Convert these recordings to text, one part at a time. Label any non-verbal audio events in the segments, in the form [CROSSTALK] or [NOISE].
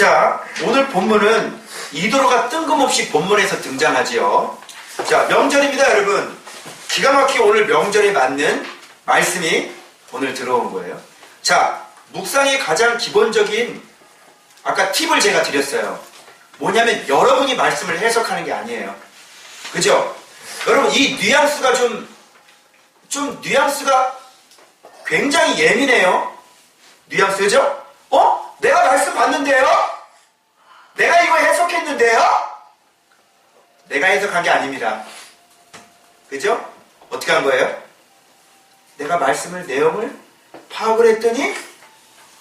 자, 오늘 본문은 이도로가 뜬금없이 본문에서 등장하지요. 자, 명절입니다, 여러분. 기가 막히게 오늘 명절에 맞는 말씀이 오늘 들어온 거예요. 자, 묵상의 가장 기본적인 아까 팁을 제가 드렸어요. 뭐냐면 여러분이 말씀을 해석하는 게 아니에요. 그죠? 여러분, 이 뉘앙스가 좀, 좀 뉘앙스가 굉장히 예민해요. 뉘앙스죠? 어? 내가 말씀 봤는데요? 내가 이거 해석했는데요? 내가 해석한 게 아닙니다. 그죠? 어떻게 한 거예요? 내가 말씀을, 내용을 파악을 했더니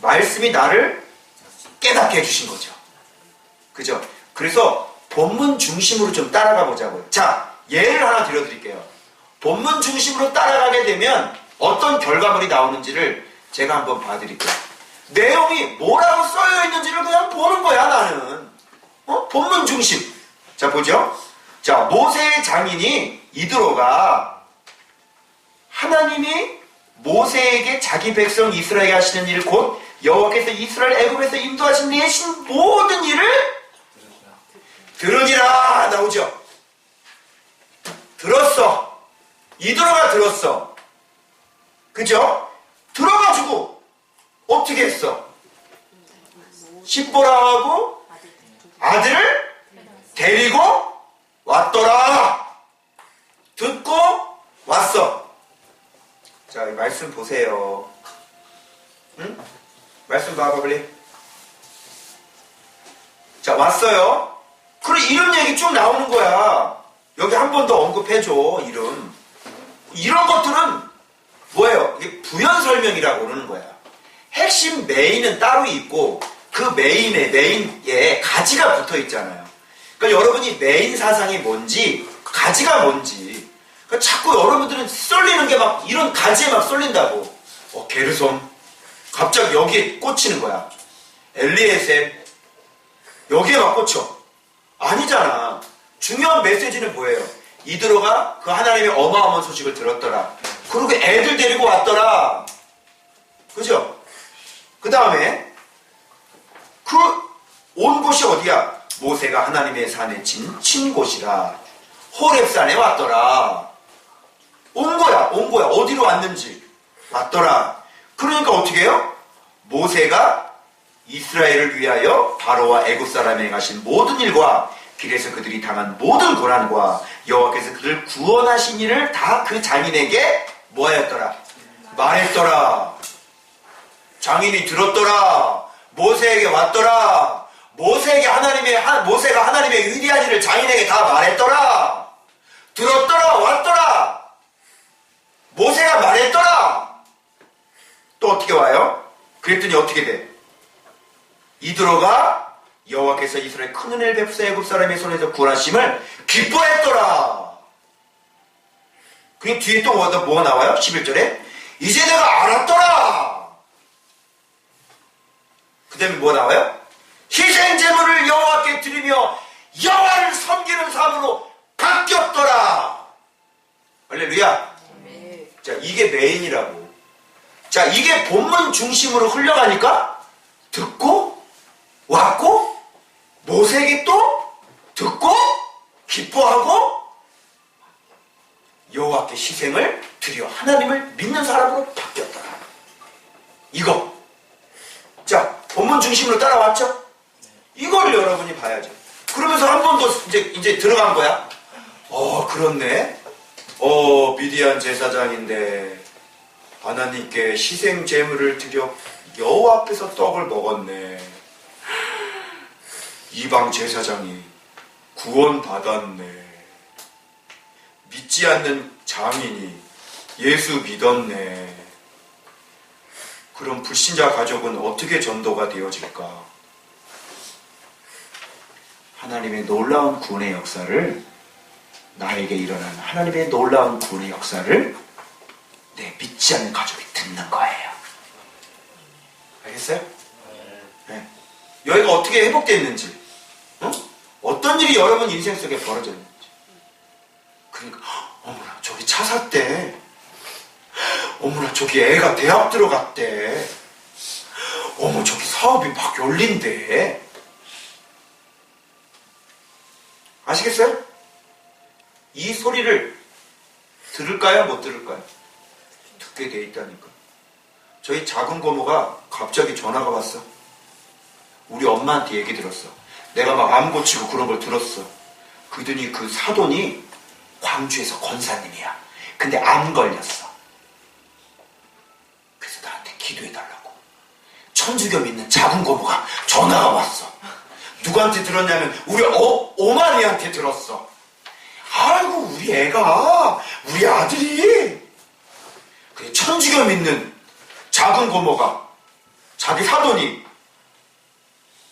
말씀이 나를 깨닫게 해주신 거죠. 그죠? 그래서 본문 중심으로 좀 따라가 보자고요. 자, 예를 하나 들려드릴게요. 본문 중심으로 따라가게 되면 어떤 결과물이 나오는지를 제가 한번 봐드릴게요. 내용이 뭐라고 써여 있는지를 그냥 보는 거야, 나는. 어? 본문 중심. 자, 보죠? 자, 모세의 장인이 이드로가 하나님이 모세에게 자기 백성 이스라엘에 하시는 일, 곧 여호와께서 이스라엘 애굽에서 인도하신 내신 모든 일을 들으니라 나오죠. 들었어. 이드로가 들었어. 그죠? 들어가지고 어떻게 했어? 십보라하고 아들을 데리고 왔더라. 듣고 왔어. 자, 이 말씀 보세요. 응? 말씀 봐봐, 빨리. 자, 왔어요. 그래, 이런 얘기 쭉 나오는 거야. 여기 한 번 더 언급해줘, 이름. 이런 것들은 뭐예요? 이게 부연 설명이라고 그러는 거야. 핵심 메인은 따로 있고, 그 메인에, 메인에 가지가 붙어 있잖아요. 그러니까 여러분이 메인 사상이 뭔지, 가지가 뭔지. 그러니까 자꾸 여러분들은 쏠리는 게 막, 이런 가지에 막 쏠린다고. 어, 게르솜. 갑자기 여기에 꽂히는 거야. 엘리에셀. 여기에 막 꽂혀. 아니잖아. 중요한 메시지는 뭐예요? 이드로가 그 하나님의 어마어마한 소식을 들었더라. 그리고 애들 데리고 왔더라. 그죠? 그 다음에 그 온 곳이 어디야? 모세가 하나님의 산에 친, 친 곳이라. 호렙산에 왔더라. 온 거야, 온 거야. 어디로 왔는지. 왔더라. 그러니까 어떻게 해요? 모세가 이스라엘을 위하여 바로와 애굽 사람에 가신 모든 일과 길에서 그들이 당한 모든 고난과 여호와께서 그들을 구원하신 일을 다 그 장인에게 뭐하였더라? 말했더라. 장인이 들었더라. 모세에게 왔더라. 모세에게 하나님의 하- 모세가 하나님의 위대한 일을 장인에게 다 말했더라. 들었더라. 왔더라. 모세가 말했더라. 또 어떻게 와요? 그랬더니 어떻게 돼? 이드로가 여호와께서 이스라엘 큰 은혜를 베푸사 애굽 사람의 손에서 구원하심을 기뻐했더라. 그 뒤에 또 뭐가 나와요? 11절에 이제 내가 알았더라. 그 다음에 뭐 나와요? 희생 제물을 여호와께 드리며 여호와를 섬기는 삶으로 바뀌었더라. 할렐루야. 자, 이게 메인이라고. 자, 이게 본문 중심으로 흘러가니까 듣고 왔고 모세에게 또 듣고 기뻐하고 여호와께 희생을 드려 하나님을 믿는 사람으로 바뀌었더라. 이거. 중심으로 따라왔죠? 이걸 여러분이 봐야죠. 그러면서 한 번 더 이제 이제 들어간 거야. 어, 그렇네. 어, 미디안 제사장인데 하나님께 희생 제물을 드려 여호와 앞에서 떡을 먹었네. 이방 제사장이 구원 받았네. 믿지 않는 장인이 예수 믿었네. 그럼 불신자 가족은 어떻게 전도가 되어질까? 하나님의 놀라운 구원의 역사를 나에게 일어난 하나님의 놀라운 구원의 역사를 내 믿지 않는 가족이 듣는 거예요. 알겠어요? 네. 여기가 어떻게 회복됐는지, 어? 어떤 일이 여러분 인생 속에 벌어졌는지. 그러니까, 어머나, 저기 차 샀대. 어머나 저기 애가 대학 들어갔대. 어머 저기 사업이 막 열린대. 아시겠어요? 이 소리를 들을까요? 못 들을까요? 듣게 돼 있다니까. 저희 작은 고모가 갑자기 전화가 왔어. 우리 엄마한테 얘기 들었어. 내가 막 암 고치고 그런 걸 들었어. 그더니 그 사돈이 광주에서 권사님이야. 근데 암 걸렸어. 천주교 믿는 작은 고모가 전화가 왔어. 누구한테 들었냐면 우리 어, 오마니한테 들었어. 아이고 우리 애가 우리 아들이 그 천주교 믿는 작은 고모가 자기 사돈이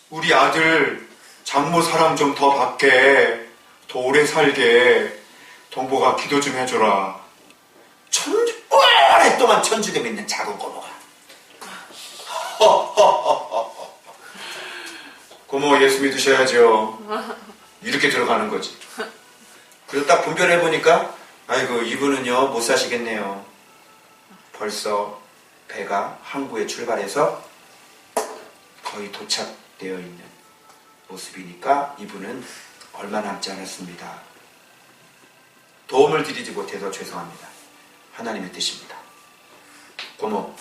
우리 아들 장모 사랑 좀더 받게 더 오래 살게 동보가 기도 좀 해줘라 천주 오랫동안 천주교 믿는 작은 고모가 고모 예수 믿으셔야죠 이렇게 들어가는 거지 그래서 딱 분별해 보니까 아이고 이분은요 못 사시겠네요 벌써 배가 항구에 출발해서 거의 도착되어 있는 모습이니까 이분은 얼마 남지 않았습니다. 도움을 드리지 못해서 죄송합니다. 하나님의 뜻입니다. 고모,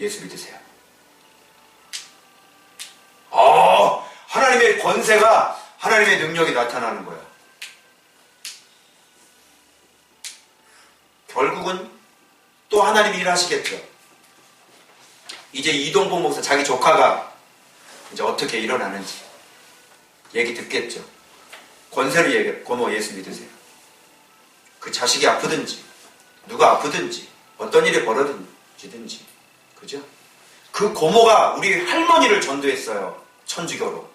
예수 믿으세요. 어, 하나님의 권세가 하나님의 능력이 나타나는 거야. 결국은 또 하나님이 일하시겠죠. 이제 이동복 목사 자기 조카가 이제 어떻게 일어나는지 얘기 듣겠죠. 권세를 얘기해. 고모 예수 믿으세요. 그 자식이 아프든지 누가 아프든지 어떤 일이 벌어지든지 그죠? 그 고모가 우리 할머니를 전도했어요. 천주교로.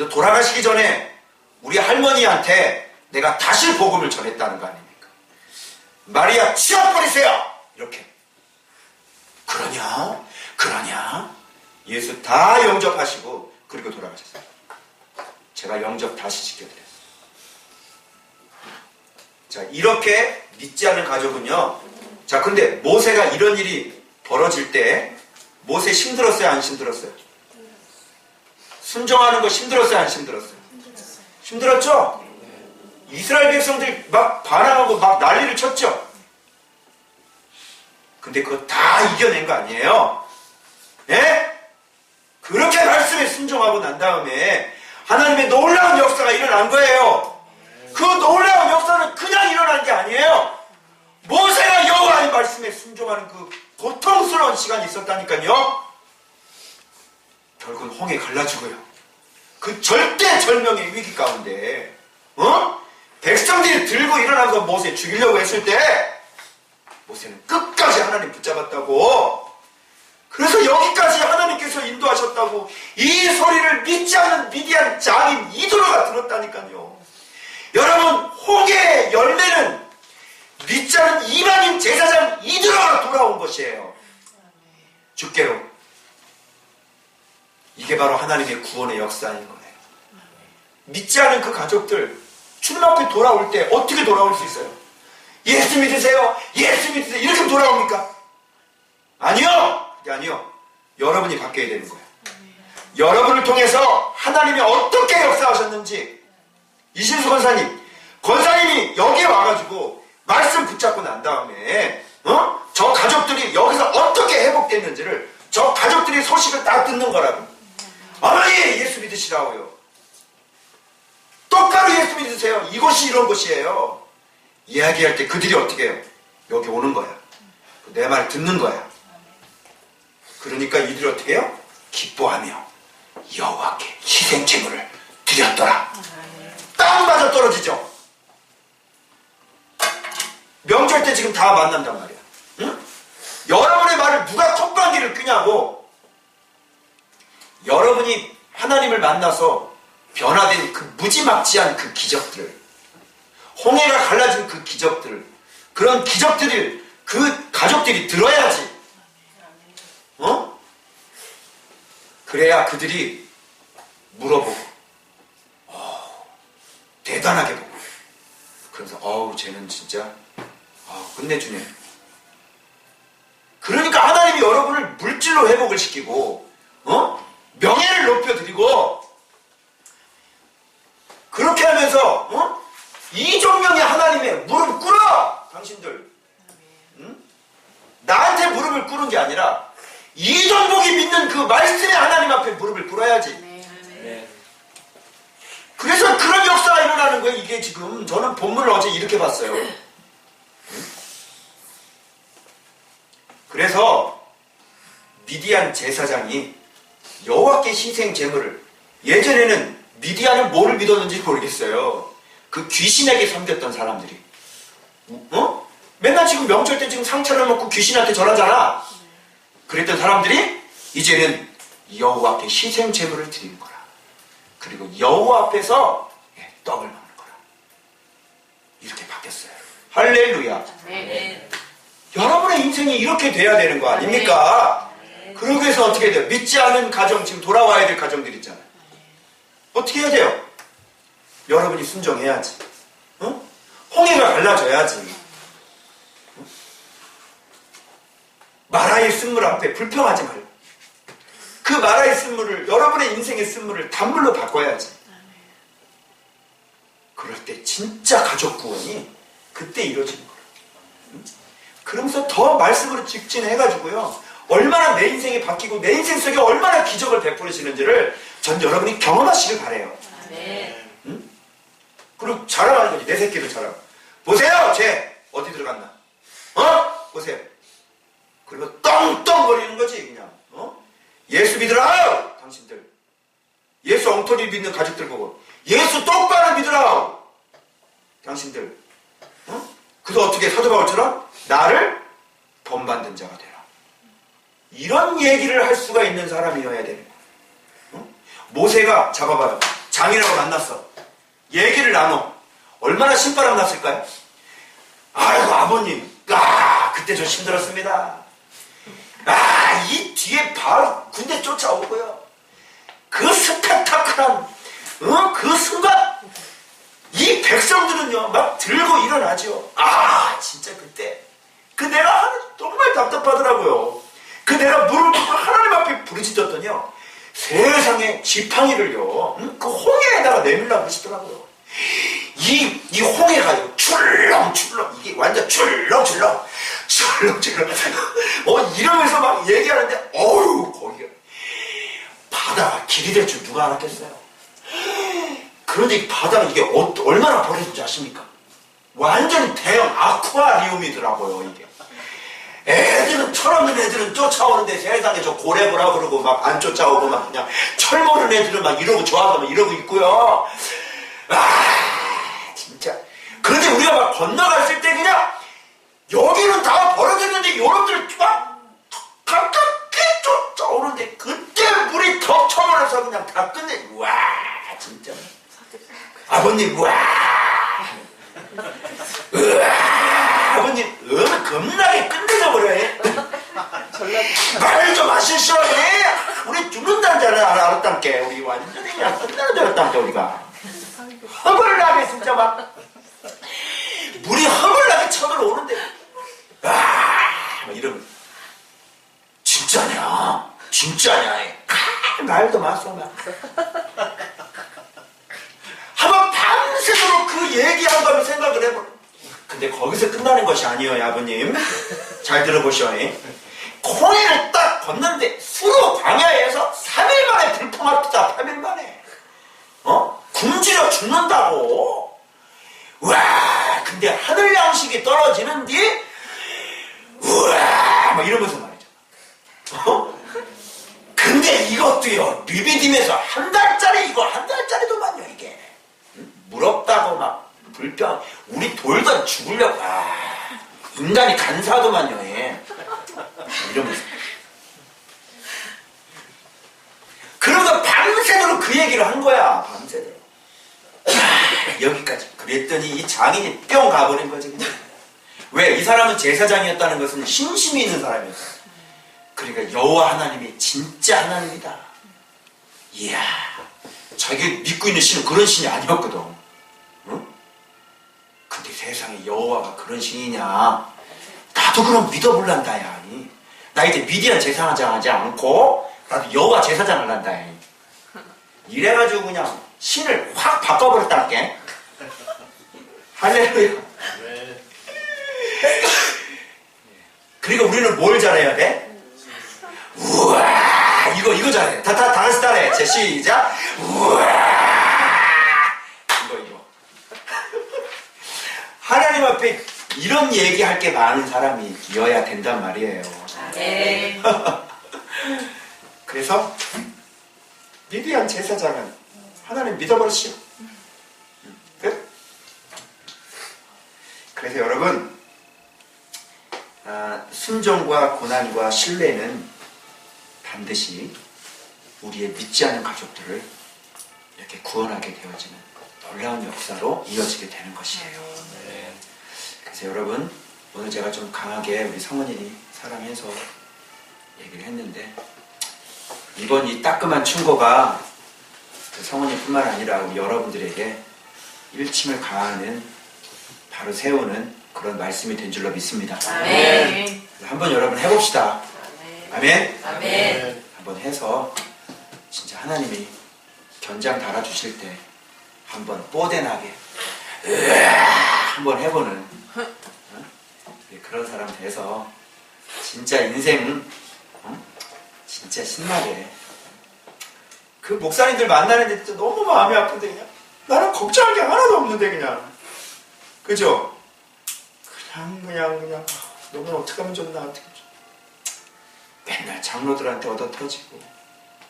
그래서 돌아가시기 전에 우리 할머니한테 내가 다시 복음을 전했다는 거 아닙니까? 마리아 치워버리세요! 이렇게. 그러냐? 그러냐? 예수 다 영접하시고 그리고 돌아가셨어요. 제가 영접 다시 시켜드렸어요. 자, 이렇게 믿지 않는 가족은요. 자, 근데 모세가 이런 일이 벌어질 때 모세 힘들었어요? 안 힘들었어요? 순종하는 거 힘들었어요? 안 힘들었어요? 힘들었죠? 이스라엘 백성들이 막 반항하고 막 난리를 쳤죠? 근데 그거 다 이겨낸 거 아니에요? 예? 그렇게 말씀에 순종하고 난 다음에 하나님의 놀라운 역사가 일어난 거예요. 그 놀라운 역사는 그냥 일어난 게 아니에요. 모세가 여호와의 말씀에 순종하는 그 고통스러운 시간이 있었다니까요. 결국은 홍해 갈라지고요. 그 절대 절명의 위기 가운데 어? 백성들이 들고 일어나서 모세 죽이려고 했을 때 모세는 끝까지 하나님 붙잡았다고 그래서 여기까지 하나님께서 인도하셨다고 이 소리를 믿지 않는 미디안 장인 이도로가 들었다니까요. 여러분 홍해의 열매는 믿지 않는 이방인 제사장 이도로가 돌아온 것이에요. 주께로 이게 바로 하나님의 구원의 역사인 거예요. 믿지 않은 그 가족들 주님 앞에 돌아올 때 어떻게 돌아올 수 있어요? 예수 믿으세요. 예수 믿으세요. 이렇게 돌아옵니까? 아니요. 아니요. 여러분이 바뀌어야 되는 거예요. 여러분을 통해서 하나님이 어떻게 역사하셨는지 이신수 권사님, 권사님이 여기에 와가지고 말씀 붙잡고 난 다음에 어? 저 가족들이 여기서 어떻게 회복됐는지를 저 가족들이 소식을 딱 듣는 거라고. 어머니 예수 믿으시라고요. 똑바로 예수 믿으세요. 이곳이 이런 곳이에요. 이야기할 때 그들이 어떻게 해요? 여기 오는 거야. 내 말 듣는 거야. 그러니까 이들이 어떻게 해요? 기뻐하며 여호와께 희생 제물을 드렸더라. 딱 맞아 떨어지죠. 명절 때 지금 다 만난단 말이야. 응? 여러분의 말을 누가 톱방귀를 끄냐고. 여러분이 하나님을 만나서 변화된 그 무지막지한 그 기적들, 홍해가 갈라진 그 기적들, 그런 기적들을 그 가족들이 들어야지. 어? 그래야 그들이 물어보고, 어, 대단하게 보고, 그래서 어우 쟤는 진짜 어, 끝내주네. 그러니까 하나님이 여러분을 물질로 회복을 시키고, 어? 높여드리고 그렇게 하면서 어? 이종명이 하나님의 무릎 꿇어! 당신들. 나한테 무릎을 꿇은 게 아니라 이종복이 믿는 그 말씀의 하나님 앞에 무릎을 꿇어야지. 네, 네. 그래서 그런 역사가 일어나는 거예요. 이게 지금 저는 본문을 어제 이렇게 봤어요. 그래서 미디안 제사장이 여호와께 희생 제물을 예전에는 미디안은 뭐를 믿었는지 모르겠어요. 그 귀신에게 섬겼던 사람들이. 어? 맨날 지금 명절 때 지금 상처를 먹고 귀신한테 절하잖아. 그랬던 사람들이 이제는 여호와 앞에 희생 제물을 드리는 거라. 그리고 여호와 앞에서 예, 떡을 먹는 거라. 이렇게 바뀌었어요. 할렐루야. 네. 여러분의 인생이 이렇게 돼야 되는 거 아닙니까? 그러기 위해서 어떻게 돼요? 믿지 않은 가정, 지금 돌아와야 될 가정들 있잖아요. 어떻게 해야 돼요? 여러분이 순종해야지. 어? 홍해가 갈라져야지. 어? 마라의 쓴물 앞에 불평하지 말고. 그 마라의 쓴물을, 여러분의 인생의 쓴물을 단물로 바꿔야지. 그럴 때 진짜 가족 구원이 그때 이루어지는 거예요. 응? 그러면서 더 말씀으로 직진해가지고요. 얼마나 내 인생이 바뀌고 내 인생 속에 얼마나 기적을 베풀으시는지를 전 여러분이 경험하시길 바래요. 네. 그리고 자랑하는 거지. 내 새끼를 자랑. 보세요, 쟤 어디 들어갔나? 어? 보세요. 그리고 떵떵거리는 거지, 그냥. 어? 예수 믿으라, 당신들. 예수 엉터리 믿는 가족들 보고. 예수 똑바로 믿으라, 당신들. 어? 그래서 어떻게 사도 바울처럼 나를 본받는 자가 되라. 이런 얘기를 할 수가 있는 사람이어야 되는 거야. 어? 모세가 잡아봐요. 장이라고 만났어. 얘기를 나눠. 얼마나 신바람 났을까요? 아이고, 아버님. 아, 그때 저 힘들었습니다. 아, 이 뒤에 바로 군대 쫓아오고요. 그 스펙타클한, 어, 그 순간, 이 백성들은요, 막 들고 일어나죠. 아, 진짜 그때. 그 내가 정말 답답하더라고요. 그 내가 붓고 하나님 앞에 부르짖었더니요. 세상에 지팡이를요, 음, 그 홍해에다가 내밀라고 하시더라고요. 이, 이 홍해가요, 출렁출렁, 이게 완전 출렁출렁, 출렁출렁, 어, 이러면서 막 얘기하는데, 어우, 거기가. 바다가 길이 될 줄 누가 알았겠어요? 그런데 이 바다가 이게 어, 얼마나 버려진지 아십니까? 완전히 대형 아쿠아리움이더라고요, 이게. 애들은 철없는 애들은 쫓아오는데 세상에 저 고래 보라 그러고 막 안 쫓아오고 막 그냥 철 모르는 애들은 막 이러고 좋아서 막 이러고 있고요. 아 진짜. 그런데 우리가 막 건너갔을 때 그냥 여기는 다 버려졌는데 요놈들 막 가깝게 쫓아오는데 그때 물이 덮쳐버려서 그냥 다 끝내. 와 진짜. 아버님 와. 으아, 아버님 어, 겁나게 끝내줘 버려. 말 좀 하시시오. 예. 우리 죽는다는 알아, 알았단께. 우리 완전히 그냥 알았단께, 우리가. 허벌나게 진짜 막. 물이 허벌나게 쳐들어오는데. 아, 막 이러면. 진짜냐? 진짜냐? 아, 말도 마소, 막. 한번 밤새도록 그 얘기한 거면 생각을 해보라. 근데 거기서 끝나는 것이 아니에요, 아버님. 잘 들어보시오. 코네를 딱 걷는데 수로 광야에서 3일 만에 불풍 앞이다, 3일 만에. 어? 굶주려 죽는다고. 와, 근데 하늘 양식이 떨어지는 뒤, 우와, 막 이러면서 말이죠. 어? 근데 이것도요, 리비딤에서 한 달짜리 이거 한 달짜리도만요, 이게. 물 없다고 막 불평 우리 돌다 죽으려고 아, 인간이 간사하더만요 예. 이러면서 그러다 밤새도록 그 얘기를 한 거야 밤새도록 아, [LAUGHS] 여기까지 그랬더니 이 장인이 뿅 가버린 거지 왜이 사람은 제사장이었다는 것은 신심이 있는 사람이었어 그러니까 여호와 하나님이 진짜 하나님이다 이야 자기 믿고 있는 신은 그런 신이 아니었거든 응? 근데 세상에 여호와가 그런 신이냐? 나도 그럼 믿어볼란다, 야. 이. 나 이제 미디안 제사장 하지 않고, 나도 여호와 제사장 할란다, 야. 이래가지고 그냥 신을 확 바꿔버렸다니까. 할렐루야. 그리고 우리는 뭘 잘해야 돼? 우와, 이거 이거 잘해. 다 다다 같이 따라해. 제 시작. 우와 이거 이거. 하나님 앞에 이런 얘기할 게 많은 사람이어야 된단 말이에요. 아멘. [LAUGHS] 그래서 미디안 제사장은 하나님 믿어버리시오. 끝. 그래서 여러분 아, 순종과 고난과 신뢰는 반드시 우리의 믿지 않은 가족들을 이렇게 구원하게 되어지는 놀라운 역사로 이어지게 되는 것이에요. 그래서 여러분 오늘 제가 좀 강하게 우리 성원이니 사랑해서 얘기를 했는데 이번 이 따끔한 충고가 그 성원이뿐만 아니라 우리 여러분들에게 일침을 가하는 바로 세우는 그런 말씀이 된 줄로 믿습니다. 아멘. 한번 여러분 해봅시다. 아멘. 아멘. 한번 해서 진짜 하나님이 견장 달아주실 때 한번 뽀대나게 한번 해보는 어? 네, 그런 사람 돼서 진짜 인생 어? 진짜 신나게. 그 목사님들 만나는데 진짜 너무 마음이 아픈데 그냥? 나는 걱정할 게 하나도 없는데 그냥. 그죠? 그냥 그냥 그냥. 너는 어떻게 하면 좋나 어떻게 좋나. 맨날 장로들한테 얻어 터지고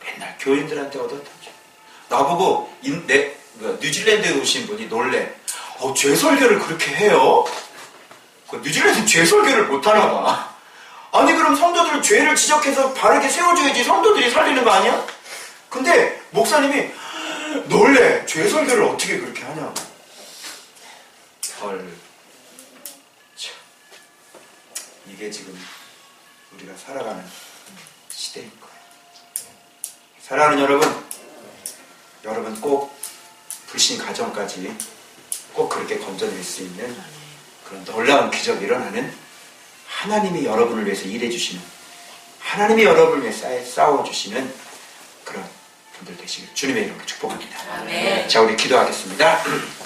맨날 교인들한테 얻어 터지고. 나보고 인, 내, 그 뉴질랜드에 오신 분이 놀래. 어, 죄설교를 그렇게 해요? 그 뉴질랜드 죄설교를 못하나 봐 아니 그럼 성도들 죄를 지적해서 바르게 세워줘야지 성도들이 살리는 거 아니야? 근데 목사님이 놀래 죄 설교를 어떻게 그렇게 하냐고 헐 참. 이게 지금 우리가 살아가는 시대인 거예요. 사랑하는 여러분, 여러분 꼭 불신 가정까지 꼭 그렇게 건져낼 수 있는 그런 놀라운 기적이 일어나는 하나님이 여러분을 위해서 일해주시는 하나님이 여러분을 위해 싸- 싸워주시는 그런 분들 되시길 주님의 이름으로 축복합니다. 아멘. 자, 우리 기도하겠습니다. [CLEARS THROAT]